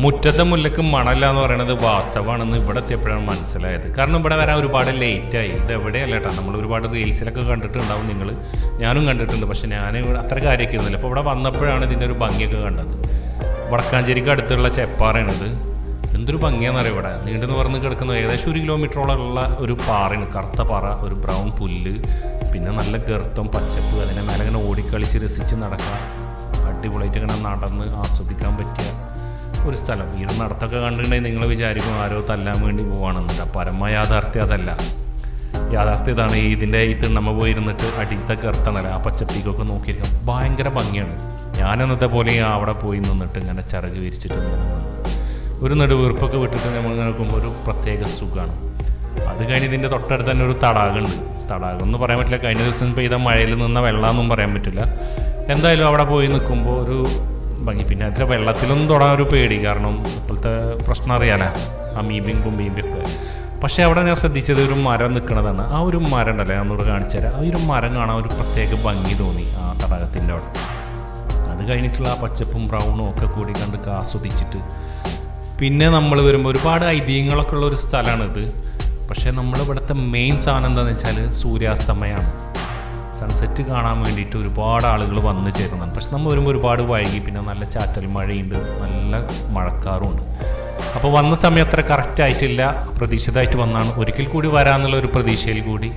മുറ്റത്തെ മുല്ലക്ക് മണല്ല എന്ന് പറയുന്നത് വാസ്തവമാണെന്ന് ഇവിടെ എത്തിയപ്പോഴാണ് മനസ്സിലായത്. കാരണം ഇവിടെ വരാൻ ഒരുപാട് ലേറ്റായി ഇത് എവിടെയല്ല കേട്ടോ നമ്മൾ ഒരുപാട് റീൽസിലൊക്കെ കണ്ടിട്ടുണ്ടാവും നിങ്ങൾ ഞാനും കണ്ടിട്ടുണ്ട്. പക്ഷെ ഞാൻ അത്ര കാര്യമൊക്കെ ഇരുന്നില്ല അപ്പോൾ ഇവിടെ വന്നപ്പോഴാണ് ഇതിന്റെ ഒരു ഭംഗിയൊക്കെ കണ്ടത്. വടക്കാഞ്ചേരിക്ക് അടുത്തുള്ള ചെപ്പാറയാണിത്. എന്തൊരു ഭംഗിയാണെന്നറിയാം ഇവിടെ? നീണ്ടു നിവർന്ന് കിടക്കുന്ന ഏകദേശം ഒരു കിലോമീറ്ററോളമുള്ള ഒരു പാറയാണ്. കറുത്ത പാറ ഒരു ബ്രൗൺ പുല്ല് പിന്നെ നല്ല ഗർത്തം പച്ചപ്പ്. അതിനെ മേലെ ഇങ്ങനെ ഓടിക്കളിച്ച് രസിച്ച് നടക്കാം അടിപൊളിയായിട്ട് ഇങ്ങനെ നടന്ന് ആസ്വദിക്കാൻ പറ്റിയ ഒരു സ്ഥലം. ഈ നടത്തൊക്കെ കണ്ടിട്ടുണ്ടെങ്കിൽ നിങ്ങൾ വിചാരിക്കും ആരോ തല്ലാൻ വേണ്ടി പോവാണെന്നില്ല പരമ യാഥാർത്ഥ്യം അതല്ല. യാഥാർത്ഥ്യം ഇതാണ്. ഇതിന്റെ ഈ തിണ്ണമ്മ പോയിരുന്നിട്ട് അടിയിലത്തെ കറുത്തണല്ല ആ പച്ചപ്പിക്കൊക്കെ നോക്കിയിരിക്കാം ഭയങ്കര ഭംഗിയാണ്. ഞാനെന്നത്തെ പോലെ അവിടെ പോയി നിന്നിട്ട് ഇങ്ങനെ ചിറക് വിരിച്ചിട്ട് ഇങ്ങനെ ഒരു നെടുവീർപ്പൊക്കെ വിട്ടിട്ട് നമ്മൾ നോക്കുമ്പോൾ ഒരു പ്രത്യേക സുഖമാണ്. അത് കഴിഞ്ഞ് ഇതിന്റെ തൊട്ടടുത്ത് തന്നെ ഒരു തടാകമുണ്ട്. തടാകം എന്ന് പറയാൻ പറ്റില്ല. കഴിഞ്ഞ ദിവസം പെയ്ത മഴയിൽ നിന്ന വെള്ളമെന്നും പറയാൻ പറ്റില്ല. എന്തായാലും അവിടെ പോയി നിൽക്കുമ്പോൾ ഒരു ഭംഗി. പിന്നെ അതിൽ വെള്ളത്തിലൊന്നും തൊടാൻ ഒരു പേടി. കാരണം ഇപ്പോഴത്തെ പ്രശ്നം അറിയാലോ? അമീബിയും കുമ്പീബിയും ഒക്കെ. പക്ഷേ അവിടെ ഞാൻ ശ്രദ്ധിച്ചത് ഒരു മരം നിൽക്കുന്നതാണ്. ആ ഒരു മരം ഉണ്ടല്ലേ ഒന്നുകൂടെ കാണിച്ചു തരാം. ആ ഒരു മരം കാണാൻ ഒരു പ്രത്യേക ഭംഗി തോന്നി ആ തടാകത്തിന്റെ അവിടെ. അത് കഴിഞ്ഞിട്ടുള്ള ആ പച്ചപ്പും ബ്രൗണും ഒക്കെ കൂടി കണ്ട് ആസ്വദിച്ചിട്ട്. പിന്നെ നമ്മൾ വരുമ്പോൾ ഒരുപാട് ഐതിഹ്യങ്ങളൊക്കെ ഉള്ള ഒരു സ്ഥലമാണിത് പക്ഷേ നമ്മളിവിടുത്തെ മെയിൻ സാധനം എന്താണെന്ന് വെച്ചാൽ സൂര്യാസ്തമയമാണ്. സൺസെറ്റ് കാണാൻ വേണ്ടിയിട്ട് ഒരുപാട് ആളുകൾ വന്നു ചേരുന്നുണ്ട്. പക്ഷെ നമ്മൾ വരുമ്പോൾ ഒരുപാട് വൈകി പിന്നെ നല്ല ചാറ്റൽ മഴയുണ്ട് നല്ല മഴക്കാറുമുണ്ട് അപ്പോൾ വന്ന സമയം അത്ര കറക്റ്റ് ആയിട്ടില്ല. പ്രതീക്ഷിതമായിട്ട് വന്നാണ്. ഒരിക്കൽ കൂടി വരാമെന്നുള്ള ഒരു പ്രതീക്ഷയിൽ കൂടി